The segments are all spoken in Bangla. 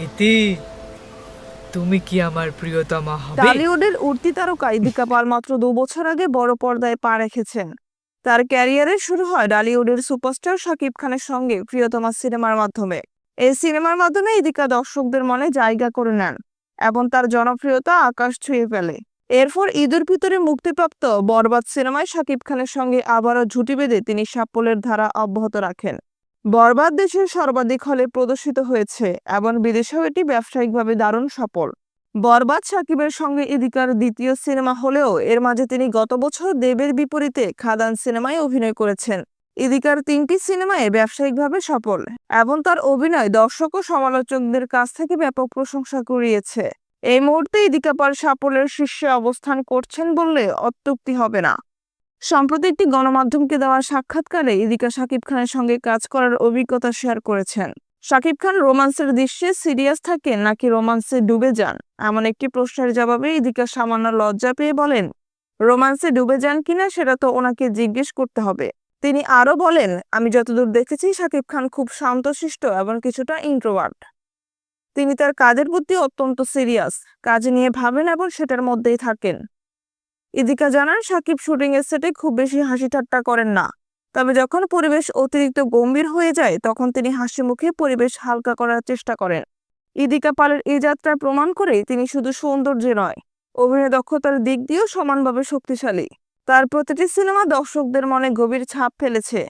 ইতি তুমি কি আমার প্রিয়তমা হবে? টলিউডের উঠতি তারকা ইদিকা পাল মাত্র দু বছর আগে বড় পর্দায় পা রেখেছেন। তার ক্যারিয়ারের শুরু হয় টলিউডের সুপারস্টার শাকিব খানের সঙ্গে প্রিয়তমা সিনেমার মাধ্যমে। এই সিনেমার মাধ্যমে ইদিকা দর্শকদের মনে জায়গা করে নেন এবং তার জনপ্রিয়তা আকাশ ছুঁয়ে ফেলে। এরপর ঈদের ভিতরে মুক্তিপ্রাপ্ত বরবাদ সিনেমায় শাকিব খানের সঙ্গে আবারও ঝুটি বেঁধে তিনি সাফল্যের ধারা অব্যাহত রাখেন। বরবাদ দেশের সর্বাধিক হলে প্রদর্শিত হয়েছে, এবং বিদেশেও এটি ব্যবসায়িকভাবে দারুণ সফল। বরবাদ সাকিবের সঙ্গে ইদিকার দ্বিতীয় সিনেমা হলেও এর মাঝে তিনি গত বছর দেবের বিপরীতে খাদান সিনেমায় অভিনয় করেছেন। ইদিকার তিনটি সিনেমায় ব্যবসায়িকভাবে সফল, এবং তার অভিনয় দর্শক ও সমালোচকদের কাছ থেকে ব্যাপক প্রশংসা কুড়িয়েছে। এই মুহূর্তে ইদিকা পাল সাফল্যের শীর্ষে অবস্থান করছেন বললে অত্যুক্তি হবে না। সম্প্রতি একটি গণমাধ্যমকে দেওয়া সাক্ষাৎকারে ইদিকা শাকিব খানের সঙ্গে কাজ করার অভিজ্ঞতা শেয়ার করেছেন। শাকিব খান রোমান্সের দৃশ্যে সিরিয়াস থাকেন নাকি রোমান্সে ডুবে যান? এমন একটি প্রশ্নের জবাবে ইদিকা সামান্য লজ্জা পেয়ে বলেন, রোমান্সে ডুবে যান কিনা সেটা তো ওনাকে জিজ্ঞেস করতে হবে। তিনি আরও বলেন, আমি যতদূর দেখেছি, শাকিব খান খুব শান্তশিষ্ট এবং কিছুটা ইন্ট্রোভার্ট তিনি তার কাজের প্রতি অত্যন্ত সিরিয়াস কাজ নিয়ে ভাবেন এবং সেটার মধ্যেই থাকেন। ইদিকা জানান, সাকিব শুটিং এর সেটে খুব বেশি হাসি ঠাট্টা করেন না। তবে যখন পরিবেশ অতিরিক্ত গম্ভীর হয়ে যায়, তখন তিনি হাসি মুখে পরিবেশ হালকা করার চেষ্টা করেন। ইদিকা পালের এই যাত্রা প্রমাণ করে তিনি শুধু সৌন্দর্যে নয়, অভিনয় দক্ষতার দিক দিয়েও সমানভাবে শক্তিশালী। তার প্রতিটি সিনেমা দর্শকদের মনে গভীর ছাপ ফেলেছে।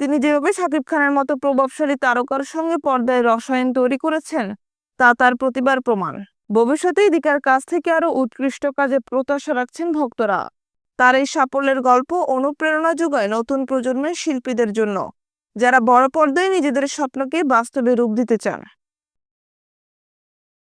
তিনি যেভাবে শাকিব খানের মতো প্রভাবশালী তারকার সঙ্গে পর্দায় রসায়ন তৈরি করেছেন, তা তার প্রতিবার প্রমাণ। ভবিষ্যতে দিকার কাছ থেকে আরও উৎকৃষ্ট কাজে প্রত্যাশা রাখছেন ভক্তরা। তার এই সাফল্যের গল্প অনুপ্রেরণা যোগায় নতুন প্রজন্মের শিল্পীদের জন্য, যারা বড় পর্দায় নিজেদের স্বপ্নকে বাস্তবে রূপ দিতে চান।